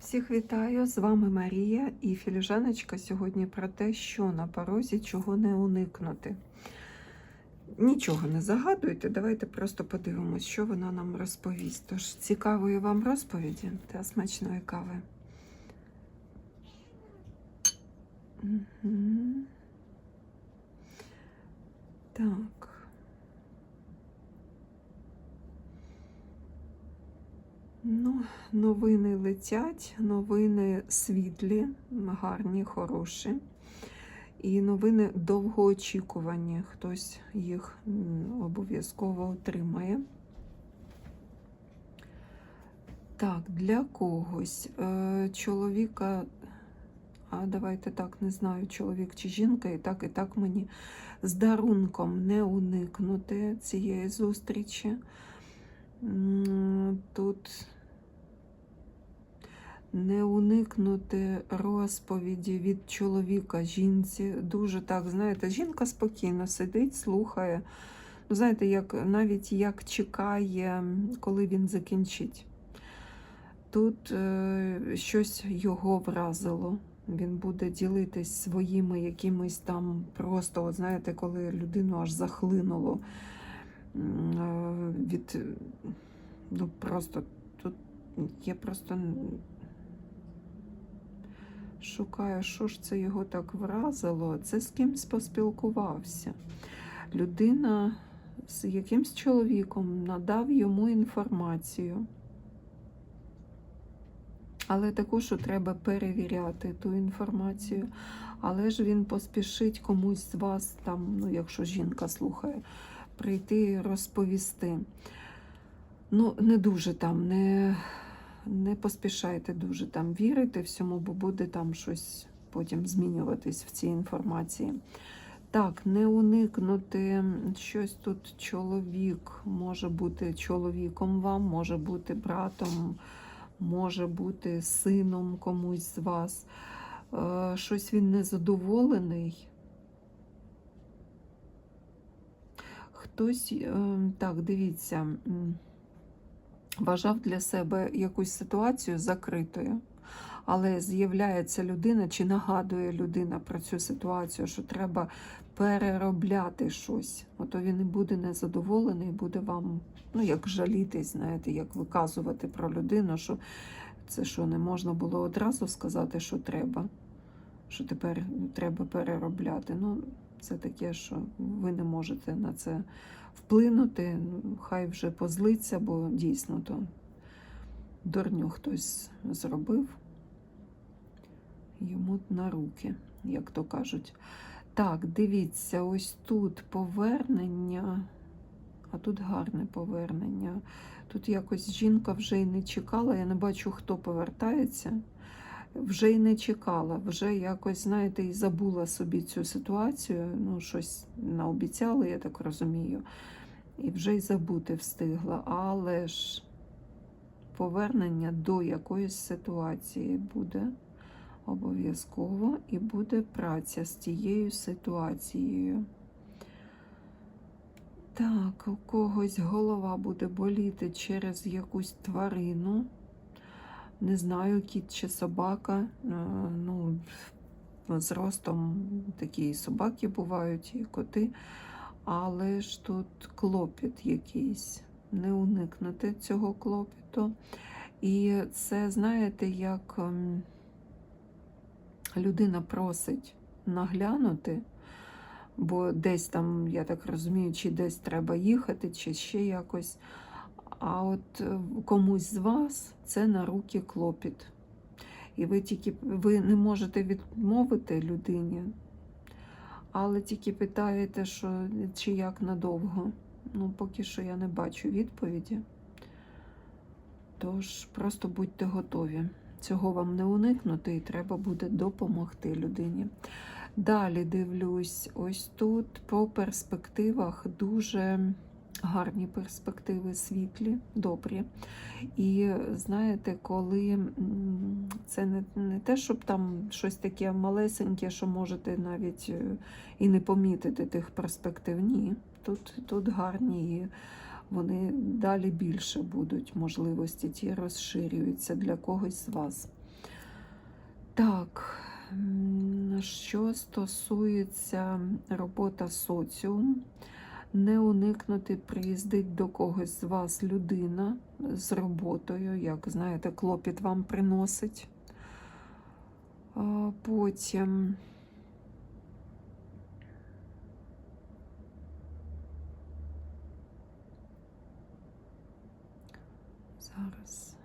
Всіх вітаю! З вами Марія і філіжаночка сьогодні про те, що на порозі чого не уникнути. Нічого не загадуйте, давайте просто подивимось, що вона нам розповість. Тож цікавої вам розповіді та смачної кави. Мгм. Так. Ну, новини летять, новини світлі, гарні, хороші. І новини довгоочікувані. Хтось їх обов'язково отримає. Так, для когось е, чоловіка, а давайте так, не знаю, чоловік чи жінка, і так, і так мені з дарунком не уникнути цієї зустрічі. Тут не уникнути розповіді від чоловіка жінці. Дуже так, знаєте, жінка спокійно сидить, слухає. Ну, Знаєте, як, навіть як чекає, коли він закінчить. Тут е, щось його вразило. Він буде ділитись своїми якимись там просто, от знаєте, коли людину аж захлинуло від ну просто тут я просто шукаю, що ж це його так вразило. Це з кимсь поспілкувався. Людина з якимсь чоловіком надав йому інформацію. Але також треба перевіряти ту інформацію. Але ж він поспішить комусь з вас, там, ну, якщо жінка слухає, прийти розповісти. Ну, не дуже там, не, не поспішайте дуже там вірити всьому, бо буде там щось потім змінюватись в цій інформації. Так, не уникнути щось тут чоловік може бути чоловіком вам, може бути братом, може бути сином комусь з вас. Е, Щось він незадоволений. Хтось, е, так, дивіться, вважав для себе якусь ситуацію закритою, але з'являється людина чи нагадує людина про цю ситуацію, що треба переробляти щось. Ото він і буде незадоволений, буде вам, ну, як жалітись, знаєте, як виказувати про людину, що це що не можна було одразу сказати, що треба, що тепер треба переробляти. Ну, це таке, що ви не можете на це вплинути. Ну, Хай вже позлиться, бо дійсно то дурню хтось зробив йому на руки, як то кажуть. Так, дивіться, ось тут повернення, а тут гарне повернення. Тут якось жінка вже й не чекала, я не бачу, хто повертається. Вже й не чекала, вже якось, знаєте, і забула собі цю ситуацію. Ну, щось наобіцяли, я так розумію. І вже й забути встигла. Але ж повернення до якоїсь ситуації буде обов'язково і буде праця з тією ситуацією. Так, у когось голова буде боліти через якусь тварину. Не знаю, кіт чи собака. Е, Ну, з ростом такі собаки бувають, і коти. Але ж тут клопіт якийсь. Не уникнути цього клопіту. І це, знаєте, як ем, людина просить наглянути, бо десь там, я так розумію, чи десь треба їхати, чи ще якось. А от е, комусь з вас це на руки клопіт. І ви тільки ви не можете відмовити людині, але тільки питаєте, що чи як надовго. Ну, поки що я не бачу відповіді. Тож просто будьте готові. Цього вам не уникнути, і треба буде допомогти людині. Далі дивлюсь, ось тут по перспективах дуже гарні перспективи, світлі, добрі. І знаєте, коли це не, не те, щоб там щось таке малесеньке, що можете навіть е, і не помітити тих перспектив. Ні, тут, тут гарні і вони далі більше будуть можливості, ті розширюються для когось з вас. Так, що стосується робота соціум, не уникнути приїздить до когось з вас людина з роботою, як знаєте, клопіт вам приносить. Потім зараз.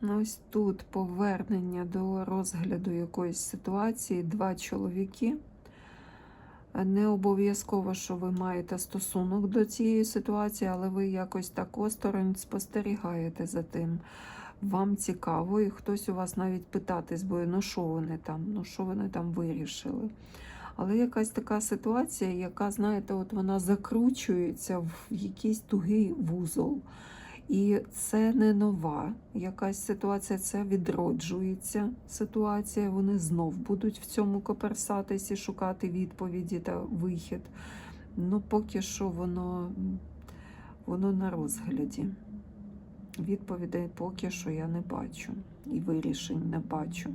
Ну, Ось тут повернення до розгляду якоїсь ситуації, два чоловіки. Не обов'язково, що ви маєте стосунок до цієї ситуації, але ви якось так осторонь спостерігаєте за тим. Вам цікаво, і хтось у вас навіть питатись буде, ну що вони там, ну що вони там вирішили. Але якась така ситуація, яка, знаєте, от вона закручується в якийсь тугий вузол. І це не нова якась ситуація, це відроджується ситуація. Вони знов будуть в цьому коперсатись і шукати відповіді та вихід. Ну, поки що воно, воно на розгляді. Відповідей поки що я не бачу. І вирішень не бачу.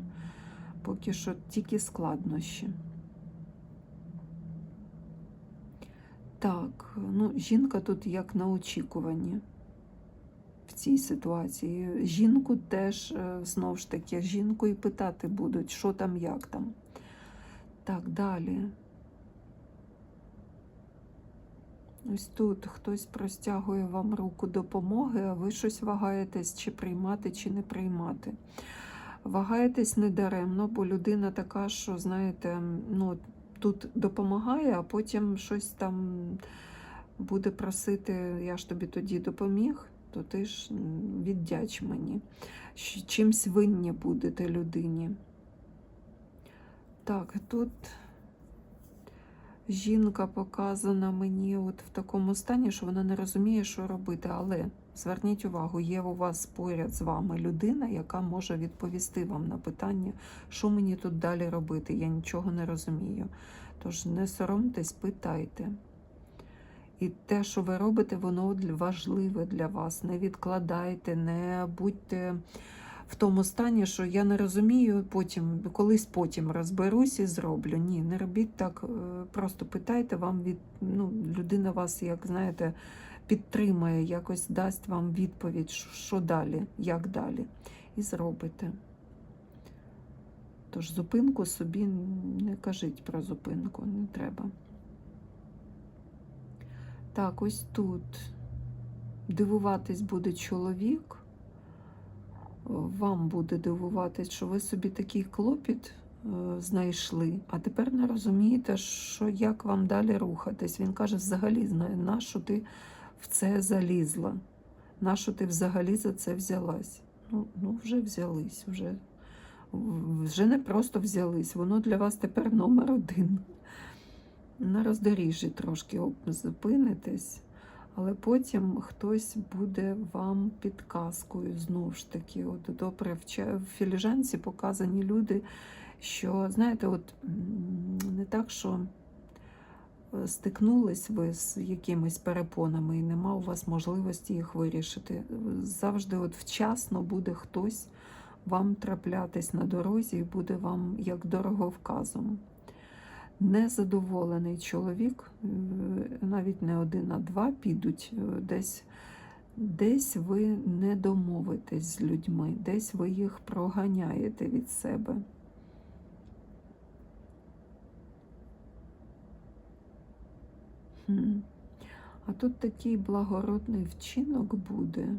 Поки що тільки складнощі. Так, ну, жінка тут як на очікуванні цій ситуації. Жінку теж, е, знову ж таки, жінку і питати будуть, що там, як там. Так, далі. Ось тут хтось простягує вам руку допомоги, а ви щось вагаєтесь, чи приймати, чи не приймати. Вагаєтесь недаремно, бо людина така, що, знаєте, ну, тут допомагає, а потім щось там буде просити, я ж тобі тоді допоміг, то ти ж віддяч мені. Чимсь винні будете людині. Так, тут жінка показана мені от в такому стані, що вона не розуміє, що робити. Але зверніть увагу, є у вас поряд з вами людина, яка може відповісти вам на питання, що мені тут далі робити. Я нічого не розумію. Тож не соромтесь, питайте. І те, що ви робите, воно важливе для вас. Не відкладайте, не будьте в тому стані, що я не розумію, потім, колись потім розберусь і зроблю. Ні, не робіть так, е, просто питайте, вам від ну, людина вас, як знаєте, підтримає, якось дасть вам відповідь, що далі, як далі. І зробите. Тож зупинку собі не кажіть про зупинку, не треба. Так, ось тут дивуватись буде чоловік. Вам буде дивуватись, що ви собі такий клопіт е, знайшли, а тепер не розумієте, що як вам далі рухатись. Він каже, взагалі знає, нащо ти в це залізла, нащо ти взагалі за це взялась. Ну, ну вже взялись, вже, вже не просто взялись, воно для вас тепер номер один на роздоріжжі трошки зупинитесь, але потім хтось буде вам підказкою знову ж таки. От добре в філіжанці показані люди, що, знаєте, от не так, що е, стикнулись ви з якимись перепонами і нема у вас можливості їх вирішити. Завжди от вчасно буде хтось вам траплятись на дорозі і буде вам як дороговказом незадоволений чоловік, е, навіть не один, а два підуть е, десь. Десь ви не домовитесь з людьми, десь ви їх проганяєте від себе. А тут такий благородний вчинок буде.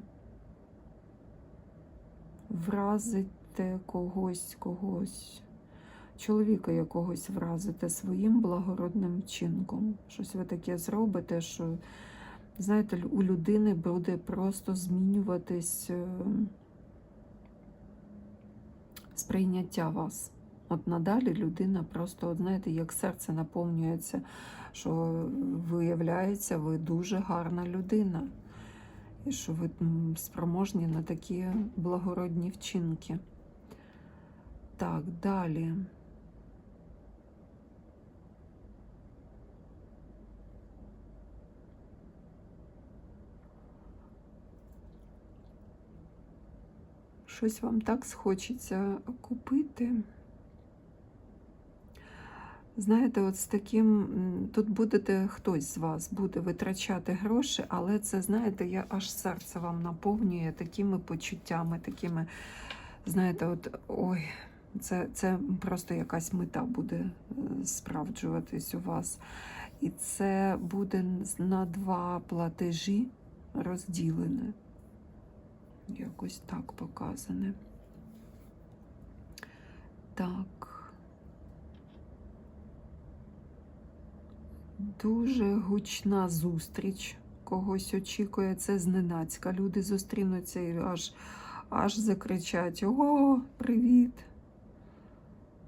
Вразите когось, когось чоловіка якогось вразите своїм благородним вчинком. Щось ви таке зробите, що, знаєте, у людини буде просто змінюватись е, сприйняття вас. От надалі людина просто, от знаєте, як серце наповнюється, що виявляється, ви дуже гарна людина. І що ви спроможні на такі благородні вчинки. Так, далі. Щось вам так схочеться купити. Знаєте, от з таким, тут будете хтось з вас буде витрачати гроші, але це, знаєте, я аж серце вам наповнює такими почуттями, такими, знаєте, от ой, це, це просто якась мета буде е, справджуватись у вас. І це буде на два платежі розділене. Якось так показане. Так. Дуже гучна зустріч. Когось очікує, це зненацька. Люди зустрінуться і аж, аж закричать: О, привіт!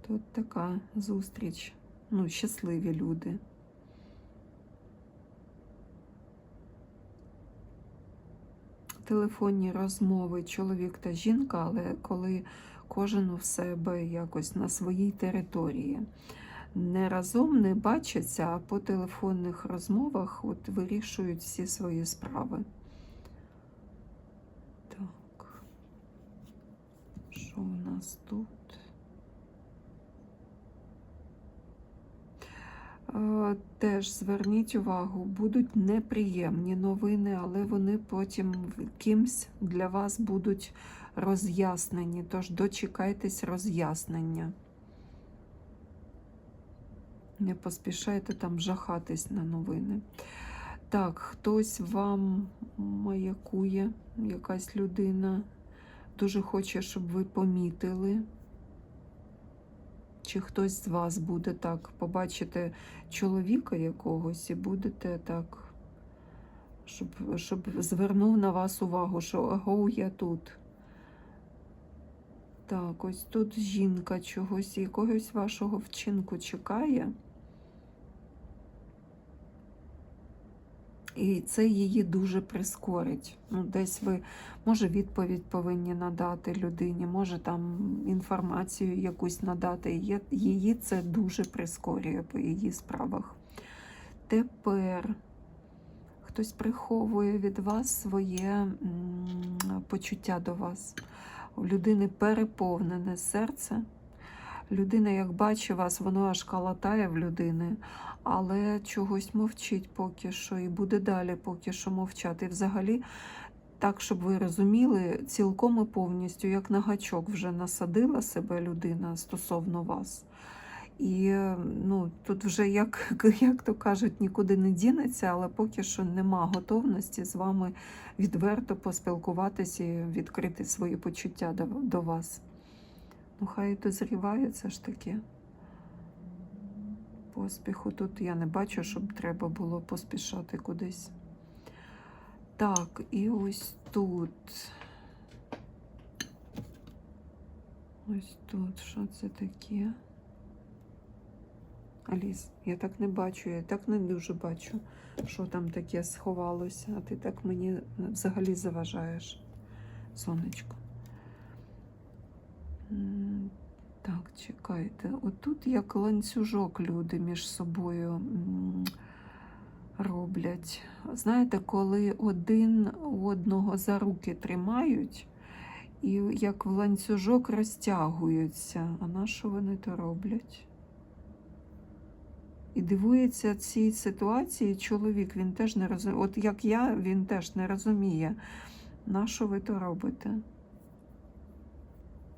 Тут така зустріч. Ну, щасливі люди. Телефонні розмови чоловік та жінка, але коли кожен у себе якось на своїй території. Не разом не бачаться, а по телефонних розмовах от вирішують всі свої справи. Так. Що у нас тут? Е, Теж зверніть увагу, будуть неприємні новини, але вони потім кимсь для вас будуть роз'яснені. Тож дочекайтесь роз'яснення. Не поспішайте там жахатись на новини. Так, хтось вам маякує, якась людина дуже хоче, щоб ви помітили. Чи хтось з вас буде так побачити чоловіка якогось і будете так, щоб, щоб звернув на вас увагу, що ого, я тут. Так, ось тут жінка чогось, якогось вашого вчинку чекає. І це її дуже прискорить. Ну, десь ви, може, відповідь повинні надати людині, може там інформацію якусь надати. Її це дуже прискорює по її справах. Тепер хтось приховує від вас своє почуття до вас. У людини переповнене серце. Людина, як бачить вас, воно аж калатає в людини, але чогось мовчить поки що і буде далі поки що мовчати. І взагалі, так, щоб ви розуміли, цілком і повністю, як на гачок, вже насадила себе людина стосовно вас. І ну, тут вже, як, як то кажуть, нікуди не дінеться, але поки що нема готовності з вами відверто поспілкуватися і відкрити свої почуття до, до вас. Ну, хай дозріває це ж таки. Поспіху тут я не бачу, щоб треба було поспішати кудись. Так, і ось тут. Ось тут, що це таке? Аліс, я так не бачу, я так не дуже бачу, що там таке сховалося, а ти так мені взагалі заважаєш, сонечко. Так, чекайте. Отут як ланцюжок люди між собою роблять. Знаєте, коли один одного за руки тримають і як в ланцюжок розтягуються. А на що вони то роблять? І дивується цій ситуації чоловік, він теж не розуміє. От як я, він теж не розуміє, на що ви то робите.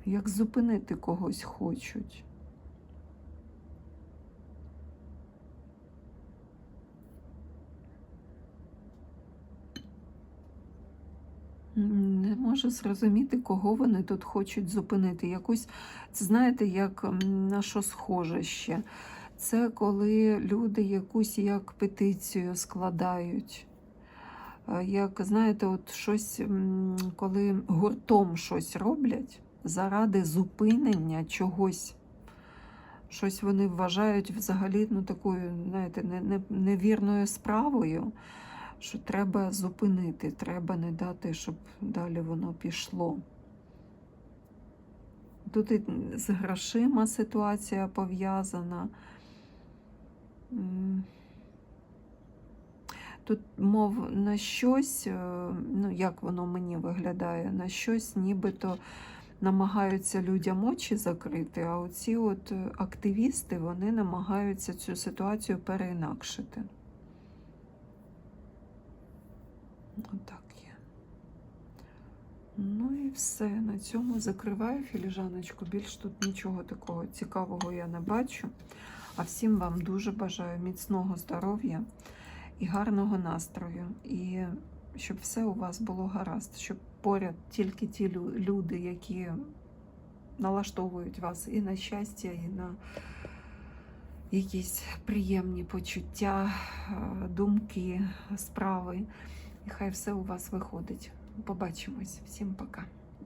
Як зупинити когось хочуть. Не можу зрозуміти, кого вони тут хочуть зупинити. Якусь, знаєте, як на що схоже ще. Це коли люди якусь як петицію складають. Е, Як знаєте, от щось, коли гуртом щось роблять заради зупинення чогось. Щось вони вважають взагалі ну, такою, знаєте, не, не, невірною справою, що треба зупинити, треба не дати, щоб далі воно пішло. Тут і з грошима ситуація пов'язана. Тут, мов, на щось, е, ну як воно мені виглядає, на щось нібито намагаються людям очі закрити, а оці от е, активісти вони намагаються цю ситуацію переінакшити. Отак є. Ну і все. На цьому закриваю філіжаночку. Більш тут нічого такого цікавого я не бачу. А всім вам дуже бажаю міцного здоров'я і гарного настрою. І щоб все у вас було гаразд, щоб поряд тільки ті люди, які налаштовують вас і на щастя, і на якісь приємні почуття, е, думки, справи. І хай все у вас виходить. Побачимось. Всім пока.